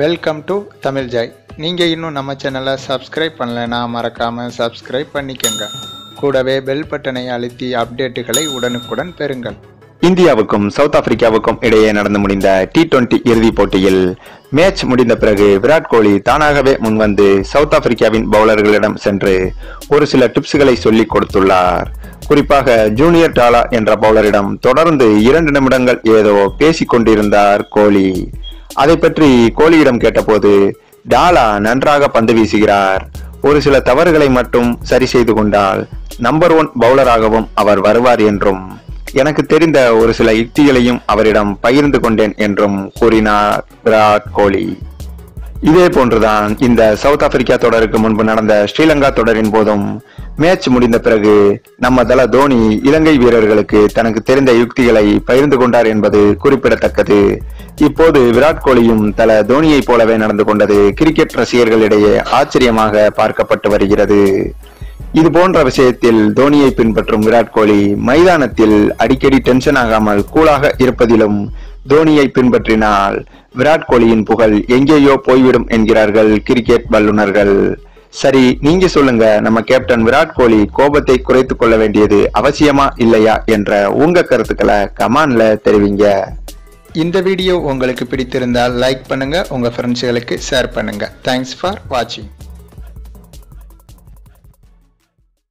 Welcome to Tamil Joy நீங்கள் இன்னும் நம்ம சேனலை சப்ஸ்கிரைப் பண்ணலைன்னா மறக்காமல் சப்ஸ்கிரைப் பண்ணிக்கோங்க. கூடவே பெல் பட்டனை அழுத்தி அப்டேட்டுகளை உடனுக்குடன் பெறுங்கள். இந்தியாவுக்கும் சவுத் ஆப்பிரிக்காவுக்கும் இடையே நடந்து முடிந்த டி டுவெண்டி இறுதிப் போட்டியில் மேட்ச் முடிந்த பிறகு விராட் கோலி தானாகவே முன்வந்து சவுத் ஆப்பிரிக்காவின் பவுலர்களிடம் சென்று ஒரு சில டிப்ஸ்களை சொல்லிக் கொடுத்துள்ளார். குறிப்பாக ஜூனியர் டாலா என்ற பவுலரிடம் தொடர்ந்து இரண்டு நிமிடங்கள் ஏதோ பேசிக் கொண்டிருந்தார் கோலி. அதை பற்றி கோலியிடம் கேட்டபோது டாலா நன்றாக பந்து வீசுகிறார். ஒரு சில தவறுகளை மட்டும் சரி செய்து கொண்டால் நம்பர் ஒன் பவுலராகவும் அவர் வருவார் என்றும் எனக்கு தெரிந்த ஒரு சில யுக்திகளையும் அவரிடம் பகிர்ந்து கொண்டேன் என்றும் கூறினார் விராட் கோலி. இதே போன்றுதான் இந்த சவுத் ஆப்பிரிக்கா தொடருக்கு முன்பு நடந்த ஸ்ரீலங்கா தொடரின் போதும் மேட்ச் முடிந்த பிறகு நம்ம தல தோனி இலங்கை வீரர்களுக்கு தனக்கு தெரிந்த யுக்திகளை பகிர்ந்து கொண்டார் என்பது குறிப்பிடத்தக்கது. இப்போது விராட் கோலியும் தல தோனியை போலவே நடந்து கொண்டது கிரிக்கெட் ரசிகர்களிடையே ஆச்சரியமாக பார்க்கப்பட்டு வருகிறது. இது போன்ற விஷயத்தில் தோனியை பின்பற்றும் விராட் கோலி மைதானத்தில் அடிக்கடி டென்ஷன் ஆகாமல் கூலாக இருப்பதிலும் தோனியை பின்பற்றினால் விராட் கோலியின் புகழ் எங்கேயோ போய்விடும் என்கிறார்கள் கிரிக்கெட் வல்லுநர்கள். சரி நீங்க சொல்லுங்க நம்ம கேப்டன் விராட் கோலி கோபத்தை குறைத்துக் கொள்ள வேண்டியது அவசியமா இல்லையா என்ற உங்க கருத்துக்களை கமான்ல தெரிவிங்க. இந்த வீடியோ உங்களுக்கு பிடித்திருந்தால் லைக் பண்ணுங்க உங்க ஃப்ரெண்ட்ஸுகளுக்கு ஷேர் பண்ணுங்க. தேங்க்ஸ் ஃபார் வாட்சிங்